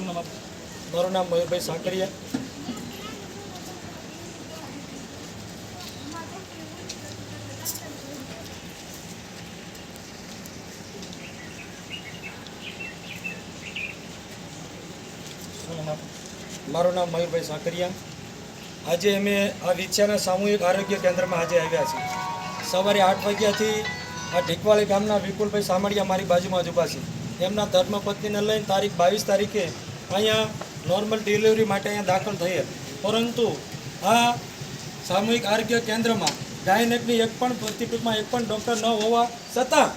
નામ મારું નામ મયુરભાઈ સાકરિયા. શું? મારું નામ મયુરભાઈ સાકરિયા. આજે અમે આ વિછાના સામૂહિક આરોગ્ય કેન્દ્રમાં આજે આવ્યા છીએ. સવારે આઠ વાગ્યાથી આ ઢીકવાળી ગામના વિપુલભાઈ સામડિયા મારી બાજુમાં જ ઊભા છે. એમના ધર્મપત્નીને લઈને તારીખ બાવીસ તારીખે અહીંયા નોર્મલ ડિલિવરી માટે અહીંયા દાખલ થઈએ પરંતુ આ સામૂહિક આરોગ્ય કેન્દ્રમાં ગાયનેકની એક પણ પ્રતિકૂટમાં એક પણ ડૉક્ટર ન હોવા છતાં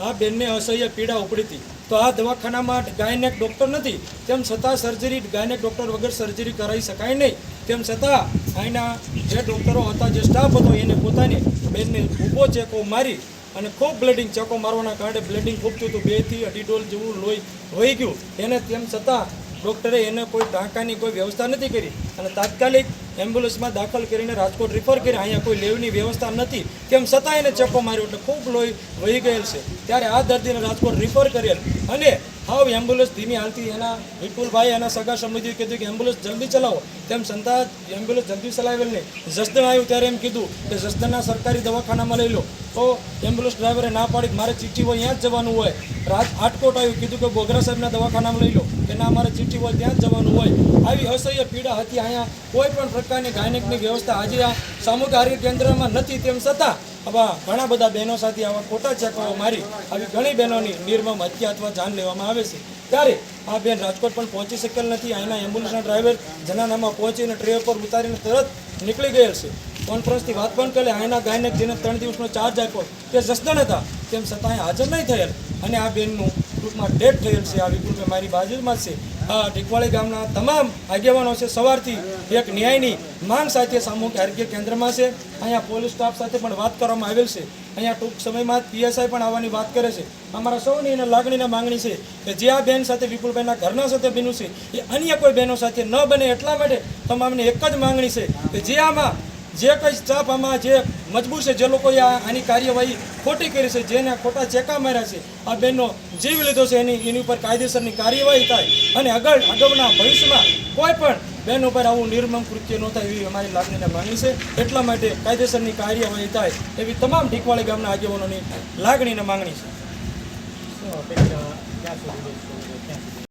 આ બેનને અસહ્ય પીડા ઉપડી હતી. તો આ દવાખાનામાં ગાયનેક ડૉક્ટર નથી, તેમ છતાં સર્જરી ગાયનેક ડૉક્ટર વગર સર્જરી કરાવી શકાય નહીં. તેમ છતાં અહીંના જે ડૉક્ટરો હતા, જે સ્ટાફ હતો, એને પોતાની બેનને ઊભો ચેકો મારી અને ખૂબ બ્લેડિંગ, ચકો મારવાના કારણે બ્લેડિંગ ખૂબ થયું હતું. બેથી અઢી ડોલ જેવું લોહી વહી ગયું. એને તેમ છતાં ડૉક્ટરે એને કોઈ ટાંકાની કોઈ વ્યવસ્થા નથી કરી. અને તાત્કાલિક એમ્બ્યુલન્સમાં દાખલ કરીને રાજકોટ રિફર કર્યા. અહીંયા કોઈ લેવની વ્યવસ્થા નથી. તેમ છતાં એને ચકો માર્યો. એટલે ખૂબ લોહી વહી ગયેલ છે. ત્યારે આ દર્દીને રાજકોટ રિફર કરેલ. અને હાવ એમ્બ્યુલન્સ ધીમી હાલતી એના વિપુલભાઈ એના સગા સંબંધીઓ કીધું કે એમ્બ્યુલન્સ જલ્દી ચલાવો. તેમ સંતા એમ્બ્યુલન્સ જલ્દી ચલાવેલ નહીં. જસદણ આવ્યું ત્યારે એમ કીધું કે જસદણના સરકારી દવાખાનામાં લઈ લો. તો એમ્બ્યુલન્સ ડ્રાઈવરે ના પાડી મારે ચીઠી હોય ત્યાં જ જવાનું હોય. રાત આટકોટ આવ્યું, કીધું કે બોગરા સાહેબના દવાખાનામાં લઈ લો. કે ના, મારે ચીઠી હોય ત્યાં જ જવાનું હોય. આવી અસહ્ય પીડા હતી અહીંયા. કોઈ પણ પ્રકારની ગાયનિકની વ્યવસ્થા આજે આ સામૂહિક કેન્દ્રમાં નથી. તેમ છતાં આવા ઘણા બધા બહેનો સાથે આવા ખોટા ચેકો મારી આવી ઘણી બહેનોની નિર્મમ હત્યા અથવા જાન લેવામાં આવે છે. ત્યારે આ બેન રાજકોટ પણ પહોંચી શકેલ નથી. અહીંના એમ્બ્યુલન્સના ડ્રાઈવર જનાનામાં પહોંચીને ટ્રે પર ઉતારીને તરત નીકળી ગયેલ છે. કોન્ફરન્સથી વાત પણ કરે. અહીંના ગાયને જેને ત્રણ દિવસનો ચાર્જ આપ્યો તે જસદણ હતા. તેમ છતાં હાજર નહીં થયેલ. અને આ બેનનું ટૂંકમાં ડેથ થયેલ છે. આ વિપુલભાઈ મારી બાજુમાં છે. ઢીકવાળી ગામના તમામ આગેવાનો છે સવારથી એક ન્યાયની માંગ સાથે સામૂહિક આરોગ્ય કેન્દ્રમાં છે. અહીંયા પોલીસ સ્ટાફ સાથે પણ વાત કરવામાં આવેલ છે. અહીંયા ટૂંક સમયમાં પીએસઆઈ પણ આવવાની વાત કરે છે. અમારા સૌની એને લાગણીના માંગણી છે કે જે આ બેન સાથે વિપુલભાઈના ઘરના સાથે બન્યું છે, એ અન્ય કોઈ બહેનો સાથે ન બને એટલા માટે તમામને એક જ માંગણી છે કે જે આમાં જે કંઈ સ્ટાફ આમાં જે મજબૂર છે, જે લોકોએ આની કાર્યવાહી ખોટી કરી છે, જેને ખોટા ચેકા માર્યા છે, આ બેનનો જીવ લીધો છે, એની એની ઉપર કાયદેસરની કાર્યવાહી થાય અને આગળ આગળના ભવિષ્યમાં કોઈ પણ બેન ઉપર આવું નિર્મમ કૃત્ય ન થાય એવી અમારી લાગણીને માંગણી છે. એટલા માટે કાયદેસરની કાર્યવાહી થાય એવી તમામ ઢીકવાળી ગામના આગેવાનોની લાગણીને માંગણી છે?